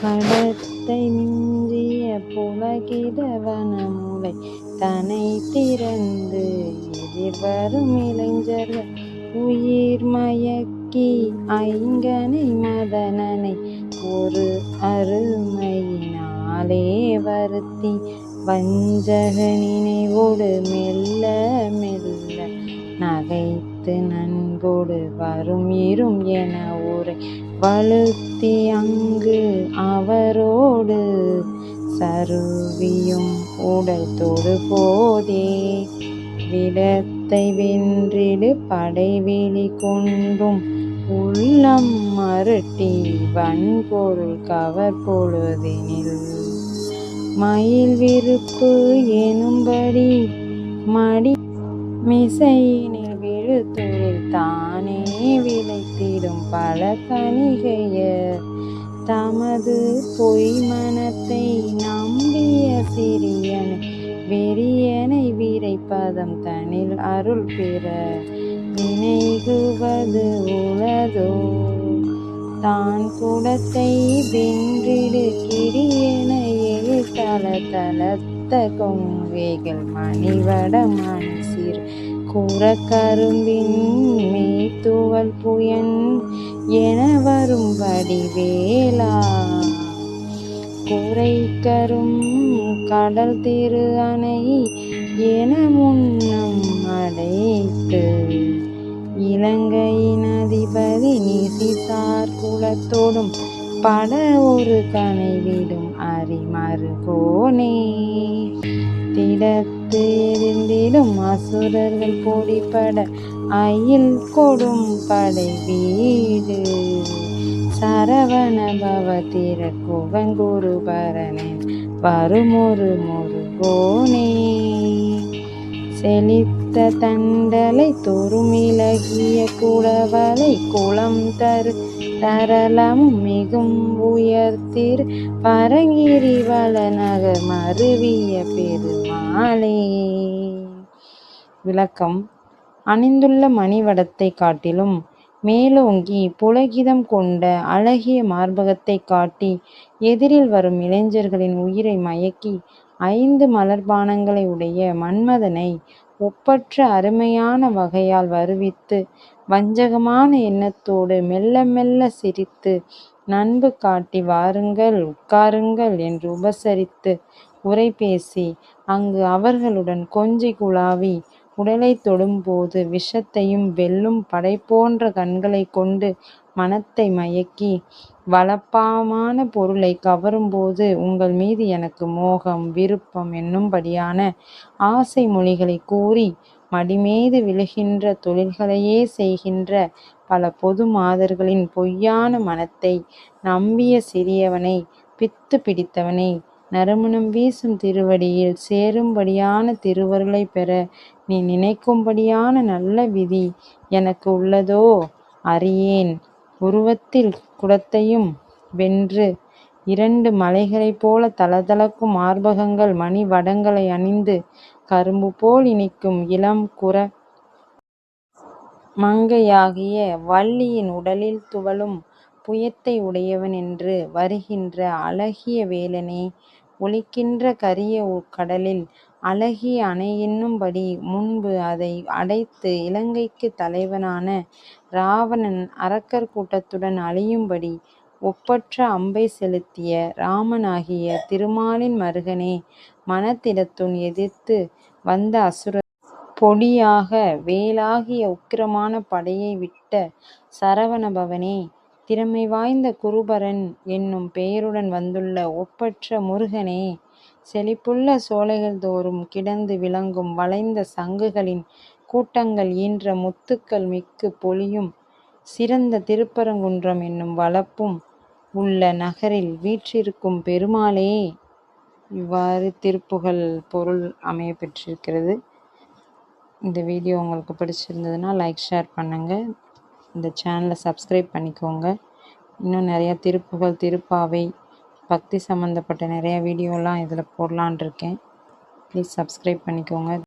படத்தை மிஞ்சிய புலகிதவனமுலை தனை திறந்து எதிர்வரும் இளைஞர்கள் உயிர் மயக்கி ஐங்கனை மதனனை ஒரு அருமையினாலே வருத்தி வஞ்சக நினைவோடு மெல்ல மெல்ல நகைத்து நன்போடு வரும் இரும் என அவரை வழுத்தி அங்கு அவரோடு சருவியும் உடல் தொடு போதே. விடத்தை வென்றிடு படைவெளி கொண்டும் உள்ளம் மருட்டி வன்பொருள் கவர் பொழுதினில். மயில் விருப்பு எனும்படி மடி மிசையினில் விழுத்தொழில் தானே விளைத்திடும் பல கணிகைய தமது பொய் மனத்தை நம்பிய சிறியன் வெறியனை விரைப்பதம் தனில் அருள் பெற நினைகுவது உளதோ? தான் குடத்தை வென்றிடு கிரியன எழுத்தள தளத்த கொங்கைகள் மணிவட கூற கரும்பின் தூவல் புயன் என வரும் வடிவேலா. குறைக்கரும் கடல் திரு அணை என முன்னம் அடைத்து இலங்கையின் அதிபதி நிசிசார் குலத்தோடும் பட ஒரு கனை விடும் அரிமருகோனே திடத்து எரிந்திடும் அசுரர்கள் போடிப்பட அயில் கொடும் படை வீடு. சரவண பவ திர குவங்குரு வருமொரு முருகோனே. செழித்த தண்டலை தொருமிலகிய குளவலை குளம் தரு. தரளம் மிகும் உயர்த்திரு பரங்கிரி வளநகர் மருவிய பெருமாளே. விளக்கம். அணிந்துள்ள மணிவடத்தை காட்டிலும் மேலோங்கி புலகிதம் கொண்ட அழகிய மார்பகத்தை காட்டி எதிரில் வரும் இளைஞர்களின் உயிரை மயக்கி ஐந்து மலர்பானங்களை உடைய மன்மதனை ஒப்பற்ற அருமையான வகையால் வருவித்து வஞ்சகமான எண்ணத்தோடு மெல்ல மெல்ல சிரித்து நண்பு காட்டி வாருங்கள் உட்காருங்கள் என்று உபசரித்து உரை பேசி அங்கு அவர்களுடன் கொஞ்சி குழாவி உடலை தொடும்போது விஷத்தையும் வெல்லும் படை போன்ற கண்களை கொண்டு மனத்தை மயக்கி வளப்பாமான பொருளை கவரும்போது உங்கள் மீது எனக்கு மோகம் விருப்பம் என்னும்படியான ஆசை மொழிகளை கூறி மடிமீது விழுகின்ற தொழில்களையே செய்கின்ற பல பொது மாதர்களின் பொய்யான மனத்தை நம்பிய சிறியவனை பித்து பிடித்தவனை நறுமணம் வீசும் திருவடியில் சேரும்படியான திருவருளை பெற நீ நினைக்கும்படியான நல்ல விதி எனக்கு உள்ளதோ? அறியேன். உருவத்தில் குடத்தையும் வென்று இரண்டு மலைகளைப் போல தளதளக்கும் மார்பகங்கள் மணி வடங்களை அணிந்து கரும்பு போல் இனிக்கும் இளம் குற மங்கையாகிய வள்ளியின் உடலில் துவளும் புயத்தை உடையவன் என்று வருகின்ற அழகிய வேலனே ஒலிக்கின்ற கரிய கடலில் அழகிய அணை என்னும்படி முன்பு அதை அடைத்து இலங்கைக்கு தலைவனான இராவணன் அரக்கர் கூட்டத்துடன் அழியும்படி ஒப்பற்ற அம்பை செலுத்திய ராமனாகிய திருமாலின் மருகனே மனத்திடத்துன் எதிர்த்து வந்த அசுர பொடியாக வேலாகிய உக்கிரமான படையை விட்ட சரவணபவனே திறமை வாய்ந்த குருபரன் என்னும் பெயருடன் வந்துள்ள ஒப்பற்ற முருகனே செழிப்புள்ள சோலைகள் தோறும் கிடந்து விளங்கும் வளைந்த சங்குகளின் கூட்டங்கள் ஈன்ற முத்துக்கள் மிக்கு பொலியும் சிறந்த திருப்பரங்குன்றம் என்னும் வளப்பும் உள்ள நகரில் வீற்றிருக்கும் பெருமாளே. இவ்வாறு திருப்புகழ் பொருள் அமையப்பெற்றிருக்கிறது இந்த வீடியோ உங்களுக்கு பிடிச்சிருந்ததுன்னா லைக் ஷேர் பண்ணுங்கள் இந்த சேனலை சப்ஸ்கிரைப் பண்ணிக்கோங்க. இன்னும் நிறையா திருப்புகழ் திருப்பாவை பக்தி சம்மந்தப்பட்ட நிறையா வீடியோலாம் இதில் போடலான் இருக்கேன். ப்ளீஸ் சப்ஸ்கிரைப் பண்ணிக்கோங்க.